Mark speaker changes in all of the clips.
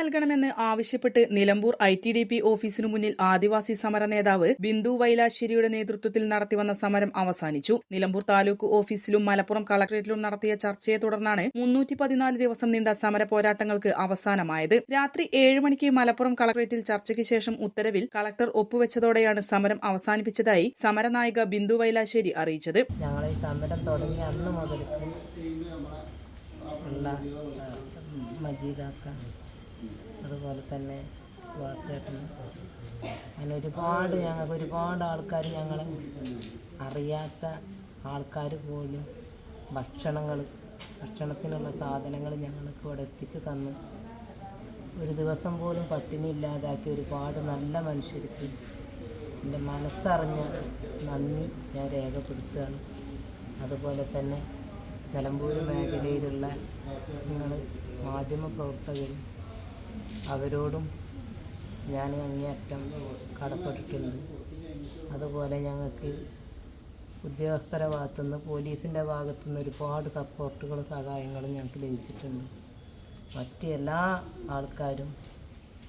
Speaker 1: നൽകണമെന്ന് ആവശ്യപ്പെട്ട് Nilambur I T D P ഓഫീസിനു മുന്നിൽ ആദിവാസി സമര നേതാവ് ബിന്ദു വൈലാശ്ശേരിയുടെ നേതൃത്വത്തിൽ നടത്തിവന്ന സമരം അവസാനിച്ചു. നിലമ്പൂർ താലൂക്ക് ഓഫീസിലും മലപ്പുറം കളക്ടറേറ്റിലും നടത്തിയ ചർച്ചയെ തുടർന്നാണ് ദിവസം നീണ്ട സമര പോരാട്ടങ്ങൾക്ക് അവസാനമായത്. രാത്രി ഏഴ് മണിക്ക് മലപ്പുറം കളക്ടറേറ്റിൽ ചർച്ചയ്ക്ക് ശേഷം ഉത്തരവിൽ കളക്ടർ ഒപ്പുവെച്ചതോടെയാണ് സമരം അവസാനിപ്പിച്ചതായി സമരനായക ബിന്ദു വൈലാശ്ശേരി അറിയിച്ചത്.
Speaker 2: ഞങ്ങളെ സമരം തുടങ്ങി അന്ന് മജീദാക്ക അതുപോലെ തന്നെ വാസേട്ടനും അങ്ങനെ ഒരുപാട് ഞങ്ങൾക്ക് ഒരുപാട് ആൾക്കാർ ഞങ്ങളെ അറിയാത്ത ആൾക്കാർ പോലും ഭക്ഷണങ്ങൾ ഭക്ഷണത്തിനുള്ള സാധനങ്ങൾ ഞങ്ങൾക്ക് ഇവിടെ എത്തിച്ചു തന്നു. ഒരു ദിവസം പോലും പട്ടിണി ഇല്ലാതാക്കി ഒരുപാട് നല്ല മനുഷ്യർക്ക് എന്റെ മനസ്സറിഞ്ഞ നന്ദി ഞാൻ രേഖപ്പെടുത്തുകയാണ്. അതുപോലെ തന്നെ നിലമ്പൂർ മേഖലയിലുള്ള നിങ്ങൾ മാധ്യമ പ്രവർത്തകരും അവരോടും ഞാൻ അങ്ങേയറ്റം കടപ്പെട്ടിട്ടുണ്ട്. അതുപോലെ ഞങ്ങൾക്ക് ഉദ്യോഗസ്ഥരെ ഭാഗത്തുനിന്ന് പോലീസിന്റെ ഭാഗത്തുനിന്ന് ഒരുപാട് സപ്പോർട്ടുകളും സഹായങ്ങളും ഞങ്ങൾക്ക് ലഭിച്ചിട്ടുണ്ട്. മറ്റ് എല്ലാ ആൾക്കാരും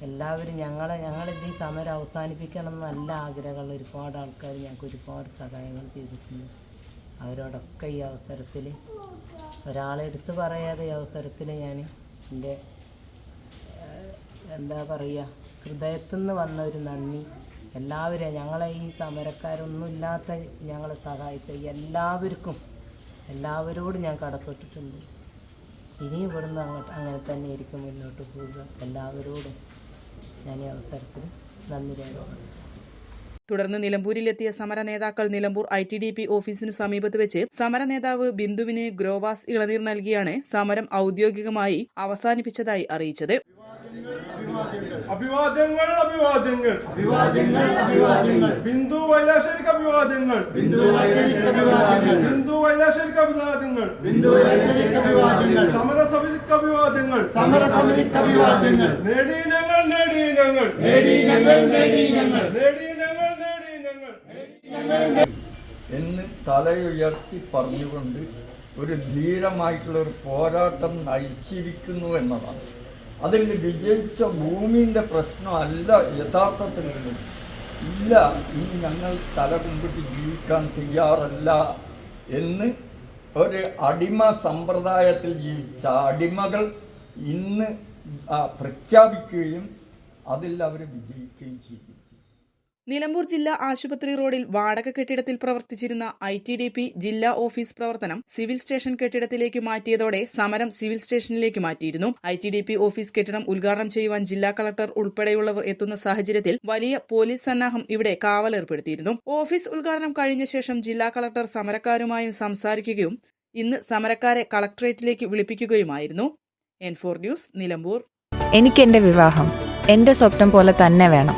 Speaker 2: എല്ലാവരും ഞങ്ങളെ ഞങ്ങളിത് ഈ സമരം അവസാനിപ്പിക്കണം എന്ന് നല്ല ആഗ്രഹമുള്ള ഒരുപാട് ആൾക്കാർ ഞങ്ങൾക്ക് ഒരുപാട് സഹായങ്ങൾ ചെയ്തിട്ടുണ്ട്. അവരോടൊക്കെ ഈ അവസരത്തിൽ ഒരാളെടുത്ത് പറയാതെ ഈ അവസരത്തിൽ ഞാൻ എന്റെ എന്താ പറയുക ഹൃദയത്തു നിന്ന് വന്ന ഒരു നന്ദി. എല്ലാവരും ഞങ്ങളെ ഈ സമരക്കാരൊന്നും ഇല്ലാത്ത ഞങ്ങളെ സഹായിച്ച എല്ലാവർക്കും എല്ലാവരോടും ഞാൻ കടപ്പെട്ടിട്ടുണ്ട്. ഇനി ഇവിടുന്ന് അങ്ങോട്ട് അങ്ങനെ തന്നെ ആയിരിക്കും മുന്നോട്ട് പോവുക. എല്ലാവരോടും ഞാൻ ഈ അവസരത്തിൽ നന്ദി രേഖ
Speaker 1: തുടർന്ന് നിലമ്പൂരിലെത്തിയ സമര നേതാക്കൾ Nilambur I T D P ഓഫീസിനു സമീപത്ത് വെച്ച് സമര നേതാവ് ബിന്ദുവിന് ഗ്രോവാസ് ഇളനീർ നൽകിയാണ് സമരം ഔദ്യോഗികമായി അവസാനിപ്പിച്ചതായി അറിയിച്ചത്.
Speaker 3: അഭിവാദ്യങ്ങൾ. അഭിവാദ്യങ്ങൾ അഭിവാദ്യങ്ങൾ. അഭിവാദ്യങ്ങൾ ബിന്ദു വൈലാശ്ശേരിക്ക് അഭിവാദ്യങ്ങൾ. ബിന്ദു വൈലാശ്ശേരിക്ക് അഭിവാദ്യങ്ങൾ. ബിന്ദു വൈലാശ്ശേരിക്ക് അഭിവാദ്യങ്ങൾ. ബിന്ദു വൈലാശ്ശേരിക്ക് അഭിവാദ്യങ്ങൾ. സമരസമിതിക്ക് അഭിവാദ്യങ്ങൾ. സമരസമിതിക്ക് അഭിവാദ്യങ്ങൾ. നേടി ഞങ്ങൾ നേടി ഞങ്ങൾ. നേടി ഞങ്ങൾ നേടി ഞങ്ങൾ. നേടി ഞങ്ങൾ നേടി ഞങ്ങൾ.
Speaker 4: എന്ന് തലയുയർത്തി പറഞ്ഞുകൊണ്ട് ഒരു ധീരമായിട്ടുള്ള ഒരു പോരാട്ടം നയിച്ചിരിക്കുന്നു എന്നതാണ്. അതിൽ വിജയിച്ച ഭൂമിന്റെ പ്രശ്നമല്ല യഥാർത്ഥത്തിലുള്ളത് ഇല്ല ഇനി ഞങ്ങൾ തല കുമ്പിട്ട് ജീവിക്കാൻ തയ്യാറല്ല എന്ന് ഒരു അടിമ സമ്പ്രദായത്തിൽ ജീവിച്ച അടിമകൾ ഇന്ന് പ്രഖ്യാപിക്കുകയും അതിൽ അവർ വിജയിക്കുകയും ചെയ്തു.
Speaker 1: നിലമ്പൂർ ജില്ലാ ആശുപത്രി റോഡിൽ വാടക കെട്ടിടത്തിൽ പ്രവർത്തിച്ചിരുന്ന ഐ ടി ഡി പി ജില്ലാ ഓഫീസ് പ്രവർത്തനം സിവിൽ സ്റ്റേഷൻ കെട്ടിടത്തിലേക്ക് മാറ്റിയതോടെ സമരം സിവിൽ സ്റ്റേഷനിലേക്ക് മാറ്റിയിരുന്നു. I T D P office കെട്ടിടം ഉദ്ഘാടനം ചെയ്യുവാൻ ജില്ലാ കളക്ടർ ഉൾപ്പെടെയുള്ളവർ എത്തുന്ന സാഹചര്യത്തിൽ വലിയ പോലീസ് സന്നാഹം ഇവിടെ കാവലേർപ്പെടുത്തിയിരുന്നു. ഓഫീസ് ഉദ്ഘാടനം കഴിഞ്ഞ ശേഷം ജില്ലാ കളക്ടർ സമരക്കാരുമായും സംസാരിക്കുകയും ഇന്ന് സമരക്കാരെ കളക്ടറേറ്റിലേക്ക് വിളിപ്പിക്കുകയുമായിരുന്നു. N four news Nilambur.
Speaker 5: എനിക്ക് എന്റെ വിവാഹം. എന്റെ സ്വപ്നം പോലെ തന്നെ വേണം.